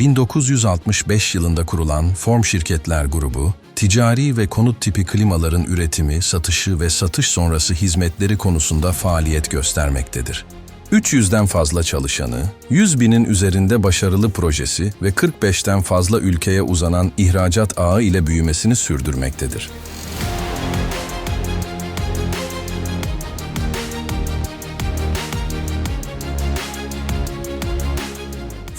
1965 yılında kurulan Form Şirketler Grubu, ticari ve konut tipi klimaların üretimi, satışı ve satış sonrası hizmetleri konusunda faaliyet göstermektedir. 300'den fazla çalışanı, 100 binin üzerinde başarılı projesi ve 45'ten fazla ülkeye uzanan ihracat ağı ile büyümesini sürdürmektedir.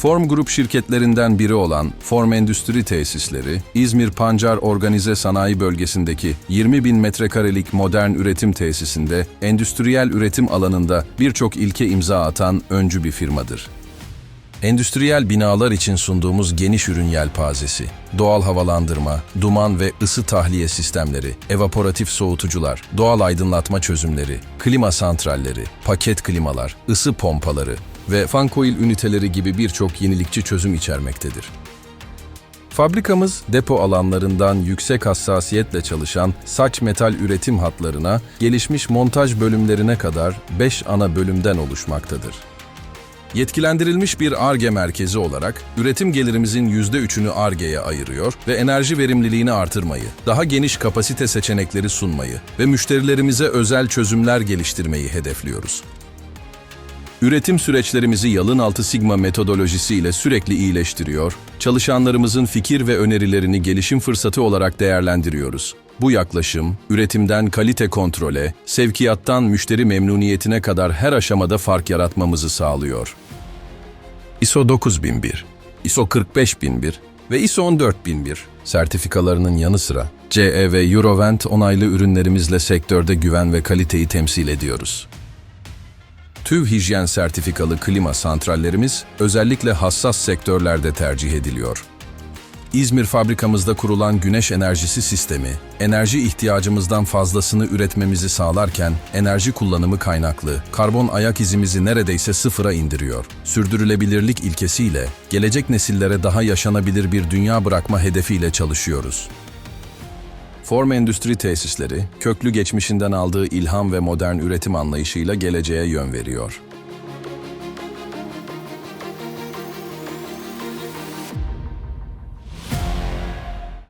Form Grup şirketlerinden biri olan Form Endüstri Tesisleri, İzmir Pancar Organize Sanayi Bölgesi'ndeki 20 bin metrekarelik modern üretim tesisinde endüstriyel üretim alanında birçok ilke imza atan öncü bir firmadır. Endüstriyel binalar için sunduğumuz geniş ürün yelpazesi, doğal havalandırma, duman ve ısı tahliye sistemleri, evaporatif soğutucular, doğal aydınlatma çözümleri, klima santralleri, paket klimalar, ısı pompaları ve fan coil üniteleri gibi birçok yenilikçi çözüm içermektedir. Fabrikamız depo alanlarından yüksek hassasiyetle çalışan saç metal üretim hatlarına, gelişmiş montaj bölümlerine kadar 5 ana bölümden oluşmaktadır. Yetkilendirilmiş bir ARGE merkezi olarak üretim gelirimizin %3'ünü ARGE'ye ayırıyor ve enerji verimliliğini artırmayı, daha geniş kapasite seçenekleri sunmayı ve müşterilerimize özel çözümler geliştirmeyi hedefliyoruz. Üretim süreçlerimizi yalın altı sigma metodolojisi ile sürekli iyileştiriyor, çalışanlarımızın fikir ve önerilerini gelişim fırsatı olarak değerlendiriyoruz. Bu yaklaşım, üretimden kalite kontrole, sevkiyattan müşteri memnuniyetine kadar her aşamada fark yaratmamızı sağlıyor. ISO 9001, ISO 45001 ve ISO 14001 sertifikalarının yanı sıra CE ve Eurovent onaylı ürünlerimizle sektörde güven ve kaliteyi temsil ediyoruz. TÜV hijyen sertifikalı klima santrallerimiz özellikle hassas sektörlerde tercih ediliyor. İzmir fabrikamızda kurulan güneş enerjisi sistemi, enerji ihtiyacımızdan fazlasını üretmemizi sağlarken enerji kullanımı kaynaklı, karbon ayak izimizi neredeyse sıfıra indiriyor. Sürdürülebilirlik ilkesiyle gelecek nesillere daha yaşanabilir bir dünya bırakma hedefiyle çalışıyoruz. Form Endüstri Tesisleri, köklü geçmişinden aldığı ilham ve modern üretim anlayışıyla geleceğe yön veriyor.